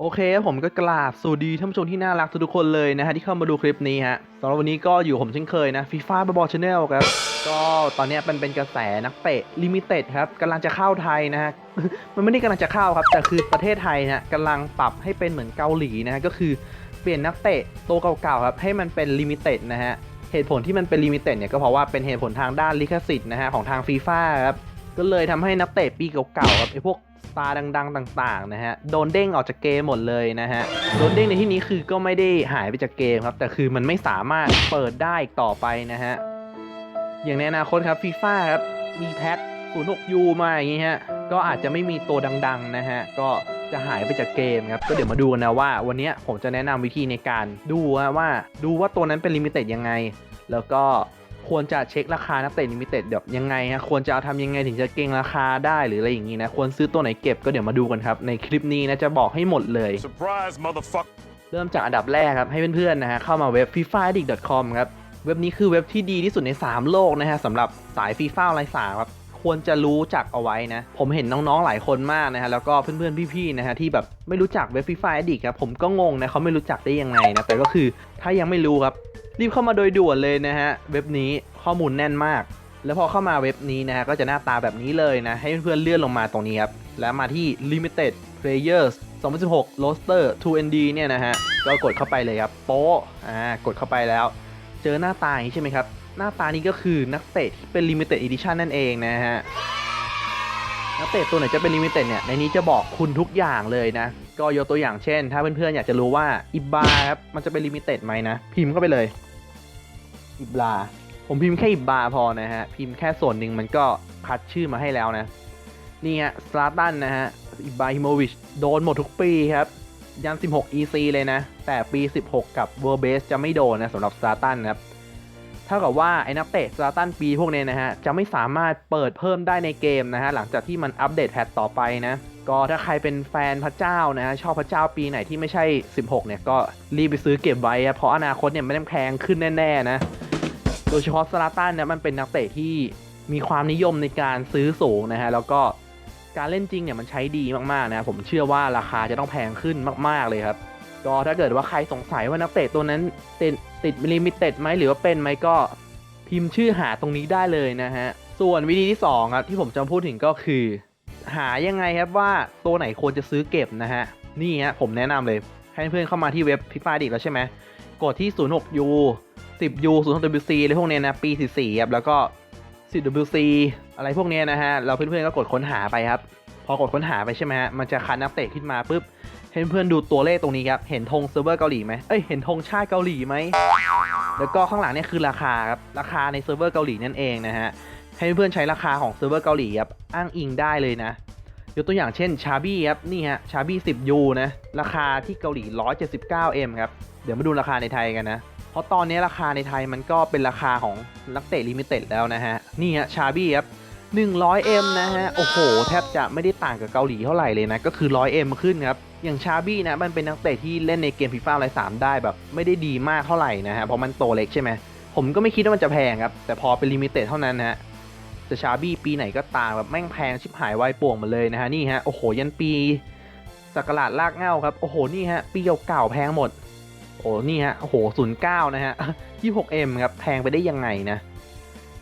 โอเคผมก็กราบสวัสดีท่านผู้ชมที่น่ารักทุกคนเลยนะฮะที่เข้ามาดูคลิปนี้ฮะสำหรับวันนี้ก็อยู่ผมเช่นเคยนะฟีฟ่าบอลชาแนลครับ ก็ตอนนี้ยมันเป็นกระแสนักเตะลิมิเต็ดครับกำลังจะเข้าไทยนะฮะมันไม่ได้กำลังจะเข้าครับ แต่คือประเทศไทยนะกำลังปรับให้เป็นเหมือนเกาหลีนะฮะก็คือเปลี่ยนนักเตะตัวเก่าๆครับให้มันเป็นลิมิเต็ดนะฮะเหตุผลที่มันเป็นลิมิเต็ดเนี่ยก็เพราะว่าเป็นเหตุผลทางด้านลิขสิทธิ์นะฮะของทางฟีฟ่าครับ ก็เลยทำให้นักเตะปีเก่าๆครับไอ้พวกสตาร์ดัง ๆ ต่างๆนะฮะโดนเด้งออกจากเกมหมดเลยนะฮะโดนเด้งในที่นี้คือก็ไม่ได้หายไปจากเกมครับ แต่คือมันไม่สามารถเปิดได้อีกต่อไปนะฮะอย่างในอนาคตครับฟีฟ่าครับมีแพ็ค 06U มาอย่างงี้ฮะก็อาจจะไม่มีตัวดัง ๆ นะฮะก็จะหายไปจากเกมครับ ก็เดี๋ยวมาดูนนะว่า วันนี้ผมจะแนะนำวิธีในการดูว่าดูว่าตัวนั้นเป็นลิมิเต็ดยังไง แล้วก็ ควรจะเช็คราคานักเตะลิมิเต็ดแบบยังไงฮะควรจะเอาทำยังไงถึงจะเก็งราคาได้หรืออะไรอย่างนี้นะ ควรซื้อตัวไหนเก็บก็เดี๋ยวมาดูกันครับ ในคลิปนี้นะจะบอกให้หมดเลย Surprise, motherfucker. เริ่มจากอันดับแรกครับ ให้เพื่อนๆนะฮะเข้ามาเว็บ FIFA Addict com ครับ เว็บนี้คือเว็บที่ดีที่สุดใน 3 โลกนะฮะสำหรับสาย FIFA ไร้สาระครับควรจะรู้จักเอาไว้นะ ผมเห็นน้องๆ หลายคนมากนะฮะ แล้วก็เพื่อนๆ พี่ๆ นะฮะ ที่แบบไม่รู้จักเว็บ FIFA Addict ครับ ผมก็งงนะเขาไม่รู้จักได้ยังไงนะ แต่ก็คือถ้ายังไม่รู้ครับ รีบเข้ามาโดยด่วนเลยนะฮะเว็บนี้ข้อมูลแน่นมาก แล้วพอเข้ามาเว็บนี้นะฮะก็จะหน้าตาแบบนี้เลยนะ ให้เพื่อนๆเลื่อนลงมาตรงนี้ครับ แล้วมาที่ Limited Players 2016 Roster 2ND เนี่ยนะฮะก็กดเข้าไปเลยครับโป๊ะอ่ากดเข้าไปแล้ว เจอหน้าตาอย่างนี้ใช่ไหมครับ หน้าตานี้ก็คือนักเตะที่เป็น Limited Edition นั่นเองนะฮะนักเตะตัวไหนจะเป็น Limited เนี่ย ในนี้จะบอกคุณทุกอย่างเลยนะ ก็ยกตัวอย่างเช่น ถ้าเพื่อนๆอยากจะรู้ว่าอิบาครับ มันจะเป็น Limited ไหมนะ พิมพ์เข้าไปเลย อิบลา ผมพิมพ์แค่อิบบาพอนะฮะ พิมพ์แค่ส่วนหนึ่งมันก็คัดชื่อมาให้แล้วนะ นี่ฮะสลาตันนะฮะ อิบราฮิโมวิช โดนหมดทุกปีครับ ยัน 16 EC เลยนะ แต่ปี 16 กับเวอร์เบสจะไม่โดนนะสำหรับสลาตันครับเท่ากับว่าไอ้นักเตะสลาตันปีพวกเนี้ยนะฮะ จะไม่สามารถเปิดเพิ่มได้ในเกมนะฮะ หลังจากที่มันอัปเดตแพทต่อไปนะ ก็ถ้าใครเป็นแฟนพระเจ้านะฮะ ชอบพระเจ้าปีไหนที่ไม่ใช่ 16 เนี่ย ก็รีบไปซื้อเก็บไว้ เพราะอนาคตเนี่ยไม่ได้แพงขึ้นแน่ ๆ นะ โดยเฉพาะสลาตันเนี่ยมันเป็นนักเตะที่มีความนิยมในการซื้อสูงนะฮะแล้วก็การเล่นจริงเนี่ยมันใช้ดีมากๆนะผมเชื่อว่าราคาจะต้องแพงขึ้นมาก ๆเลยครับ ก็ถ้าเกิดว่าใครสงสัยว่านักเตะตัวนั้นติดติดลิมิเต็ดไหมหรือว่าเป็นไหมก็พิมพ์ชื่อหาตรงนี้ได้เลยนะฮะ ส่วนวิธีที่2ครับที่ผมจะพูดถึงก็คือ หายังไงครับว่าตัวไหนควรจะซื้อเก็บนะฮะ นี่ฮะผมแนะนำเลยให้เพื่อนเข้ามาที่เว็บพิฟาดิกแล้วใช่ไหมกดที่ 06U 10U 06WC อะไรพวกเนี้ยนะ ปี 44ครับ แล้วก็ 10WC อะไรพวกเนี้ยนะฮะ เราเพื่อนๆก็กดค้นหาไปครับ พอกดค้นหาไปใช่ไหมฮะ มันจะคัดนักเตะขึ้นมาปุ๊บให้เพื่อนๆดูตัวเลขตรงนี้ครับ เห็นธงเซิร์ฟเวอร์เกาหลีไหมเอ้ย เห็นธงชาติเกาหลีไหม แล้วก็ข้างหลังเนี่ยคือราคาครับ ราคาในเซิร์ฟเวอร์เกาหลีนั่นเองนะฮะ ให้เพื่อนๆใช้ราคาของเซิร์ฟเวอร์เกาหลีครับ อ้างอิงได้เลยนะยกตัวอย่างเช่นชาบี้ครับนี่ฮะชาบี้ 10U นะ ราคาที่เกาหลี 179M ครับ เดี๋ยวมาดูราคาในไทยกันนะ เพราะตอนนี้ราคาในไทยมันก็เป็นราคาของนักเตะลิมิเต็ดแล้วนะฮะ นี่ฮะชาบี้ครับ 100M นะฮะ โอ้โห แทบจะไม่ได้ต่างกับเกาหลีเท่าไหร่เลยนะ ก็คือ 100M ขึ้นครับ อย่างชาบี้นะ มันเป็นนักเตะที่เล่นในเกมฟีฟ่าไลสามได้แบบ ไม่ได้ดีมากเท่าไหร่นะฮะ เพราะมันโตเล็กใช่ไหม ผมก็ไม่คิดว่ามันจะแพงครับ แต่พอเป็นลิมิเต็ดเท่านั้นนะฮะแต่ชาบี้ปีไหนก็ตามแบบแม่งแพงชิบหายวายป่วงมาเลยนะฮะ นี่ฮะ โอ้โห ยันปีสักราดลากเง่าครับ โอ้โห นี่ฮะ ปีเก่าๆแพงหมด โอ้นี่ฮะโอ้โหศูนย์เก้านะฮะ 26M ครับแพงไปได้ยังไงนะ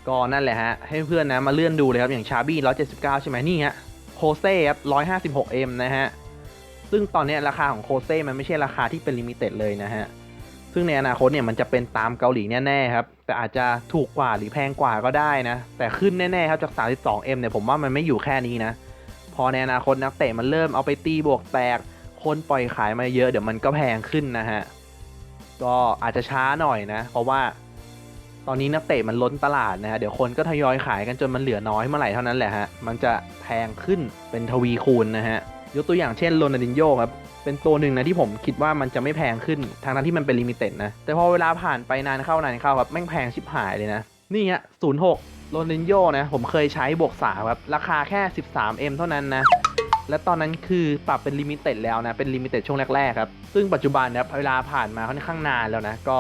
ก็นั่นแหละฮะ ให้เพื่อนนะมาเลื่อนดูเลยครับอย่างชาบี้179ใช่ไหมนี่ฮะโคเซ่ครับ 156M นะฮะ ซึ่งตอนนี้ราคาของโคเซ่มันไม่ใช่ราคาที่เป็นลิมิเต็ดเลยนะฮะ ซึ่งในอนาคตเนี่ยมันจะเป็นตามเกาหลีแน่ๆครับ แต่อาจจะถูกกว่าหรือแพงกว่าก็ได้นะ แต่ขึ้นแน่ๆครับจาก 32M เนี่ยผมว่ามันไม่อยู่แค่นี้นะ พอในอนาคตนักเตะมันเริ่มเอาไปตีบวกแตก คนปล่อยขายมาเยอะเดี๋ยวมันก็แพงขึ้นนะฮะ ก็อาจจะช้าหน่อยนะ เพราะว่าตอนนี้นักเตะมันล้นตลาดนะฮะเดี๋ยวคนก็ทยอยขายกันจนมันเหลือน้อยเมื่อไหร่เท่านั้นแหละฮะมันจะแพงขึ้นเป็นทวีคูณนะฮะยกตัวอย่างเช่นโรนัลดินโญ่ครับเป็นตัวหนึ่งนะที่ผมคิดว่ามันจะไม่แพงขึ้นทางนั้นที่มันเป็นลิมิเต็ดนะแต่พอเวลาผ่านไปนานเข้านานเข้าครับแม่งแพงชิบหายเลยนะนี่ฮะ06โรนัลดินโญ่นะผมเคยใช้บวกสาครับราคาแค่ 13M เท่านั้นนะ และตอนนั้นคือปรับเป็นลิมิเต็ดแล้วนะ เป็นลิมิเต็ดช่วงแรกๆครับ ซึ่งปัจจุบันนะครับเวลาผ่านมาค่อนข้างนานแล้วนะ ก็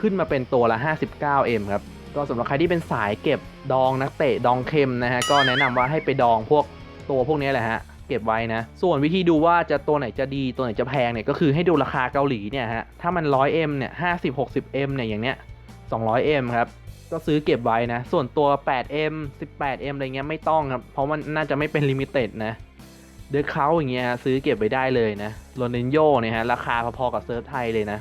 ขึ้นมาเป็นตัวละ 59M ครับ ก็สำหรับใครที่เป็นสายเก็บดองนักเตะดองเค็มนะฮะ ก็แนะนำว่าให้ไปดองพวกตัวพวกนี้แหละฮะ เก็บไว้นะ ส่วนวิธีดูว่าจะตัวไหนจะดีตัวไหนจะแพงเนี่ยก็คือให้ดูราคาเกาหลีเนี่ยฮะ ถ้ามัน 100M เนี่ย 50 60M เนี่ยอย่างเนี้ย 200M ครับก็ซื้อเก็บไว้นะ ส่วนตัว 8M 18M อะไรเงี้ยไม่ต้องครับ เพราะมันน่าจะไม่เป็นลิมิเต็ดนะ เดอเขาอย่างเงี้ยซื้อเก็บไว้ได้เลยนะโรนันโยเนี่ยฮะราคาพอๆกับเซิร์ฟไทยเลยนะ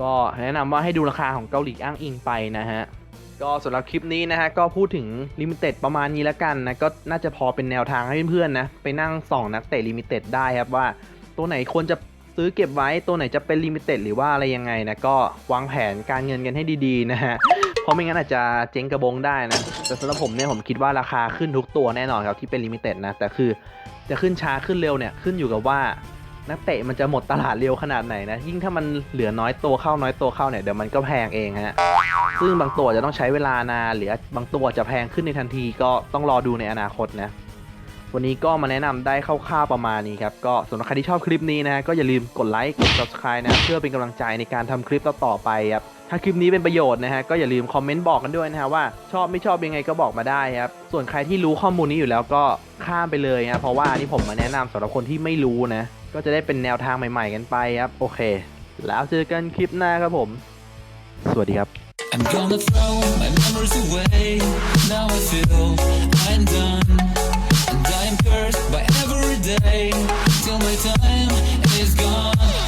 ก็แนะนำว่าให้ดูราคาของเกาหลีอ้างอิงไปนะฮะก็สำหรับคลิปนี้นะฮะก็พูดถึงลิมิเต็ดประมาณนี้แล้วกันนะก็น่าจะพอเป็นแนวทางให้เพื่อนๆนะไปนั่งส่องนักเตะลิมิเต็ดได้ครับว่า ตัวไหนควรจะซื้อเก็บไว้ตัวไหนจะเป็นลิมิเต็ดหรือว่าอะไรยังไงนะก็วางแผนการเงินกันให้ดีๆนะฮะเพราะไม่งั้นอาจจะเจ๊งกระบงได้นะแต่สำหรับผมเนี่ยผมคิดว่าราคาขึ้นทุกตัวแน่นอนครับที่เป็นลิมิเต็ดนะแต่คือ จะขึ้นช้าขึ้นเร็วเนี่ยขึ้นอยู่กับว่านักเตะมันจะหมดตลาดเร็วขนาดไหนนะ ยิ่งถ้ามันเหลือน้อยตัวเข้าน้อยตัวเข้าเนี่ยเดี๋ยวมันก็แพงเองฮะซึ่งบางตัวจะต้องใช้เวลานานหรือบางตัวจะแพงขึ้นในทันทีก็ต้องรอดูในอนาคตนะวันนี้ก็มาแนะนำได้คร่าวๆประมาณนี้ครับ ก็สำหรับใครที่ชอบคลิปนี้นะก็อย่าลืมกดไลค์กด subscribe นะเพื่อเป็นกำลังใจในการทำคลิปต่อๆไปครับ ถ้าคลิปนี้เป็นประโยชน์นะฮะก็อย่าลืมคอมเมนต์บอกกันด้วยนะฮะว่าชอบไม่ชอบยังไงก็บอกมาได้ครับส่วนใครที่รู้ข้อมูลนี้อยู่แล้วก็ข้ามไปเลยนะเพราะว่านี่ผมมาแนะนำสำหรับคนที่ไม่รู้นะ ก็จะได้เป็นแนวทางใหม่ๆกันไปครับโอเค แล้วเจอกันคลิปหน้าครับผม สวัสดีครับ I'm gonna throw my memories away Now I feel I'm done And I'm cursed by every day Till my time is gone